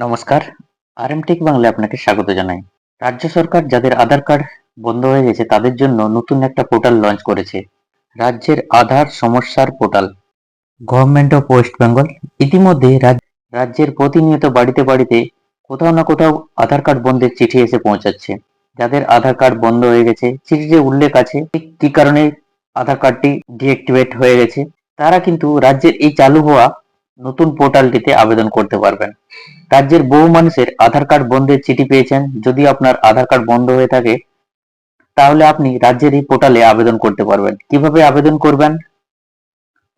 নমস্কার। আর M take বাংলায় আপনাকে স্বাগত জানাই। রাজ্য সরকার যাদের আধার কার্ড বন্ধ হয়ে গেছে, তাদের জন্য নতুন একটা পোর্টাল লঞ্চ করেছে। রাজ্যের আধার সমস্যার portal. Government of West Bengal ইতিমধ্যে রাজ- রাজ্যের প্রতিনিয়ত বাড়িতে বাড়িতে কোথাও না কোথাও আধার কার্ড বন্ধের চিঠি এসে পৌঁছাচ্ছে। যাদের আধার কার্ড বন্ধ হয়ে গেছে, চিঠিতে উল্লেখ আছে কি কারণে আধার কার্ডটি ডিঅ্যাক্টিভেট হয়ে গেছে। তারা কিন্তু রাজ্যের এই চালু হওয়া নতুন পোর্টালটিতে আবেদন করতে পারবেন। রাজ্যের বহু মানুষের আধার কার্ড বন্ধের চিঠি পেয়েছেন। যদি আপনার আধার কার্ড বন্ধ হয়ে থাকে, তাহলে আপনি রাজ্যের এই পোর্টালে আবেদন করতে পারবেন। কীভাবে আবেদন করবেন?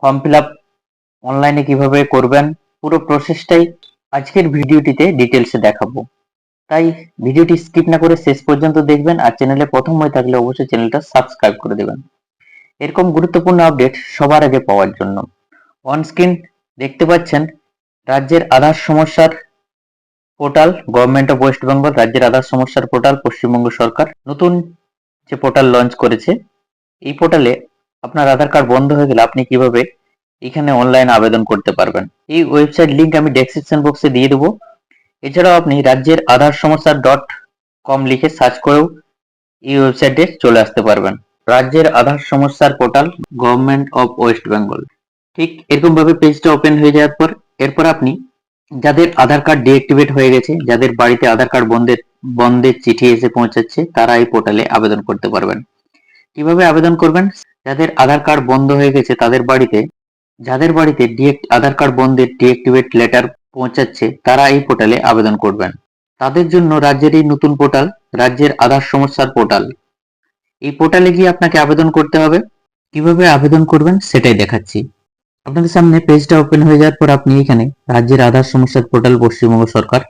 ফর্ম ফিল আপ অনলাইনে কীভাবে করবেন? পুরো প্রসেসটাই আজকের ভিডিওটিতে ডিটেলসে দেখাবো। তাই ভিডিওটি স্কিপ না করে শেষ পর্যন্ত দেখবেন আর চ্যানেলে প্রথম হয়ে থাকলে অবশ্যই চ্যানেলটা সাবস্ক্রাইব করে দেবেন। এরকম গুরুত্বপূর্ণ আপডেট সবার আগে পাওয়ার জন্য। অন স্ক্রিন দেখতে পাচ্ছেন, রাজ্যের আধার সমস্যার portal government of West Bengal রাজ্যের আধার সমস্যার পোর্টাল পশ্চিমবঙ্গ সরকার নতুন যে পোর্টাল লঞ্চ করেছে, এই পোর্টালে আপনার আধার কার্ড বন্ধ হয়ে গেলে আপনি কীভাবে এখানে অনলাইন আবেদন করতে পারবেন? এই ওয়েবসাইট লিংক আমি ডেসক্রিপশন বক্সে দিয়ে দেবো। এছাড়াও আপনি রাজ্যের আধার সমস্যা ডট কম লিখে সার্চ করেও এই ওয়েবসাইটে চলে আসতে পারবেন। রাজ্যের আধার সমস্যার portal government of West Bengal ঠিক এরকম ভাবে পেজটা ওপেন হয়ে যাওয়ার পর, এরপর আপনি যাদের আধার কার্ড ডিঅ্যাক্টিভেট হয়ে গেছে, যাদের বাড়িতে আধার কার্ড বন্ধের বন্ধের চিঠি এসে পৌঁছাচ্ছে, তারা এই পোর্টালে আবেদন করতে পারবেন। কীভাবে আবেদন করবেন? যাদের আধার কার্ড বন্ধ হয়ে গেছে তাদের বাড়িতে, যাদের বাড়িতে আধার কার্ড বন্ধের ডিঅ্যাক্টিভেট লেটার পৌঁছাচ্ছে, তারা এই পোর্টালে আবেদন করবেন। তাদের জন্য রাজ্যের এই নতুন পোর্টাল রাজ্যের আধার সমস্যার পোর্টাল এই পোর্টালে গিয়ে আপনাকে আবেদন করতে হবে। কীভাবে আবেদন করবেন সেটাই দেখাচ্ছি। আপনাদের সামনে পেজটা ওপেন হয়ে যাওয়ার পর আপনি এখানে রাজ্যের আধার সমস্যার পোর্টাল পশ্চিমবঙ্গ সরকার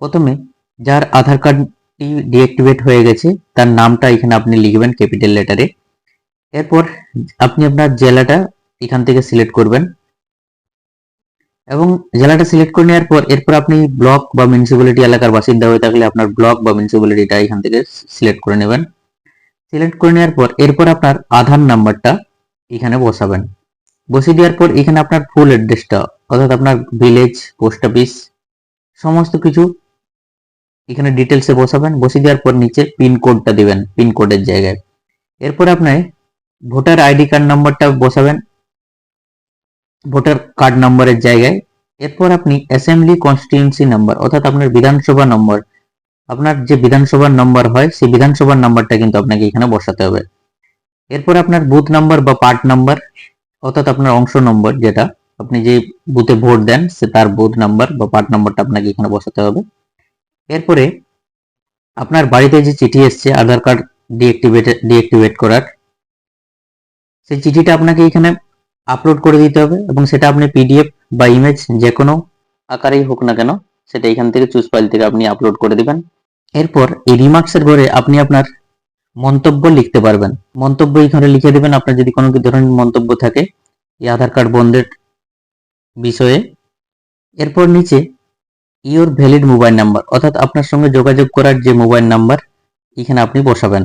প্রথমে যার আধার কার্ডটি ডিঅ্যাক্টিভেট হয়ে গেছে, তার নামটা এখানে আপনি লিখবেন ক্যাপিটাল লেটারে এরপর আপনি আপনার জেলাটা এখান থেকে সিলেক্ট করবেন। এবং জেলাটা সিলেক্ট করে নেওয়ার পর এরপর আপনি ব্লক বা মিউনিসিপ্যালিটি এলাকার বাসিন্দা হয়ে থাকলে আপনার ব্লক বা মিউনিসিপ্যালিটিটা এখান থেকে সিলেক্ট করে নেবেন। সিলেক্ট করে নেওয়ার পর এরপর আপনার আধার নাম্বারটা এখানে বসাবেন। বসিয়ে দেওয়ার পর এখানে আপনার ফুল অ্যাড্রেসটা অর্থাৎ আপনার ভিলেজ পোস্ট অফিস সমস্ত কিছু এখানে ডিটেলসে বসাবেন। বসিয়ে দেওয়ার পর নিচে পিন কোডটা দিবেন পিন কোডের জায়গায়। এরপর আপনার ভোটার আইডি কার্ড নাম্বারটা বসাবেন ভোটার কার্ড নাম্বারের জায়গায়। এরপর আপনি অ্যাসেম্বলি কনস্টিটিউন্সি নাম্বার অর্থাৎ আপনার বিধানসভা নম্বর আপনার যে বিধানসভার নম্বর হয়, সেই বিধানসভার নাম্বারটা কিন্তু আপনাকে এখানে বসাতে হবে। এরপর আপনার বুথ নাম্বার বা পার্ট নাম্বার অর্থাৎ আপনার অংশ নম্বর যেটা, আপনি যে বুথে ভোট দেন, সে তার বুথ নাম্বার বা পার্ট নাম্বারটা আপনাকে এখানে বসাতে হবে। এরপরে আপনার বাড়িতে যে চিঠি এসছে, আধার কার্ড ডিঅ্যাক্টিভেট ডিঅ্যাক্টিভেট করার, সেই চিঠিটা আপনাকে এখানে আপলোড করে দিতে হবে এবং সেটা আপনি পিডিএফ বা ইমেজ যে কোনো আকারেই হোক না কেন, সেটা এখান থেকে চুজ ফাইল থেকে আপনি আপলোড করে দিবেন। এরপর এই রিমার্কসের ঘরে আপনি আপনার মন্তব্য লিখতে পারবেন। মন্তব্য এখানে লিখে দেবেন। আপনার যদি কোনো ধরনের মন্তব্য থাকে, এই আধার কার্ড বন্ধের বিষয়ে। এরপর নিচে ইওর ভ্যালিড মোবাইল নাম্বার অর্থাৎ আপনার সঙ্গে যোগাযোগ করার যে মোবাইল নাম্বার এখানে আপনি বসাবেন।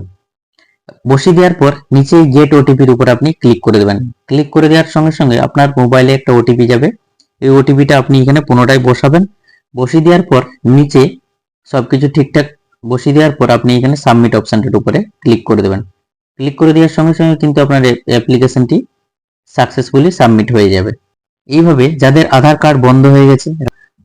বসিয়ে দেওয়ার পর নিচে গেট ওটিপির উপর আপনি ক্লিক করে দেবেন। ক্লিক করে দেওয়ার সঙ্গে সঙ্গে আপনার মোবাইলে একটা ওটিপি যাবে। এই ওটিপিটা আপনি এখানে পুনরায় বসাবেন। বসিয়ে দেওয়ার পর নিচে সবকিছু ঠিকঠাক বসিয়ে দেওয়ার পর আপনি এখানে সাবমিট অপশনটার উপরে ক্লিক করে দেবেন। ক্লিক করে দেওয়ার সঙ্গে সঙ্গে কিন্তু আপনার অ্যাপ্লিকেশনটি সাকসেসফুলি সাবমিট হয়ে যাবে। এইভাবে যাদের আধার কার্ড বন্ধ হয়ে গেছে,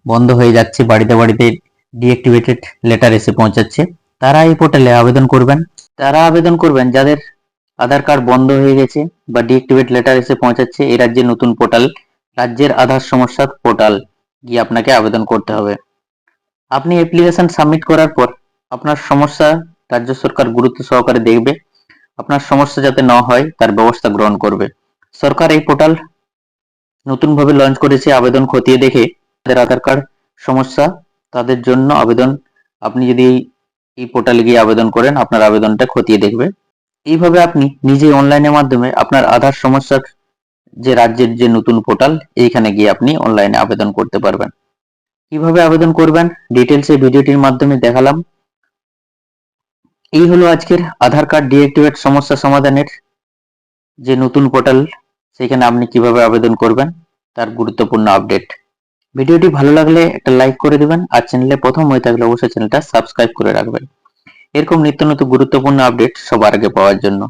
বন্ধ হয়ে যাচ্ছে, বাড়িতে বাড়িতে ডিঅ্যাক্টিভেটেড লেটার এসে পৌঁছাচ্ছে, তারা এই পোর্টালে আবেদন করবেন। তারা আবেদন করবেন যাদের আধার কার্ড বন্ধ হয়ে গেছে বা ডিঅ্যাক্টিভেট লেটার এসে পৌঁছাচ্ছে, এই রাজ্যের নতুন পোর্টাল রাজ্যের আধার সমস্যার পোর্টাল গিয়ে আপনাকে আবেদন করতে হবে। আপনি অ্যাপ্লিকেশন সাবমিট করার পর আপনার সমস্যা রাজ্য সরকার গুরুত্ব সহকারে দেখবে। আপনার সমস্যা যাতে না হয়, তার ব্যবস্থা গ্রহণ করবে। সরকার এই পোর্টাল নতুনভাবে লঞ্চ করেছে আবেদন খতিয়ে দেখে। তাদের আধার কার্ড সমস্যা, তাদের জন্য আবেদন। আপনি যদি এই- পোর্টালে গিয়ে আবেদন করেন, আপনার আবেদনটা খতিয়ে দেখবে। এইভাবে আপনি নিজে অনলাইনের মাধ্যমে আপনার আধার সমস্যার যে রাজ্যের যে নতুন পোর্টাল, এইখানে গিয়ে আপনি অনলাইনে আবেদন করতে পারবেন। কীভাবে আবেদন করবেন? ডিটেলস ভিডিওটির মাধ্যমে দেখালাম। এই হলো আজকের আধার কার্ড ডিঅ্যাক্টিভেট সমস্যা সমাধানের যে নতুন পোর্টাল সেখানে আপনি কীভাবে আবেদন করবেন, তার গুরুত্বপূর্ণ আপডেট। ভিডিওটি ভালো লাগলে একটা লাইক করে দেবেন, আর চ্যানেলে প্রথম হয়ে থাকলে অবশ্যই চ্যানেলটা সাবস্ক্রাইব করে রাখবেন। এরকম নিত্য নতুন গুরুত্বপূর্ণ আপডেট সবার আগে পাওয়ার জন্য।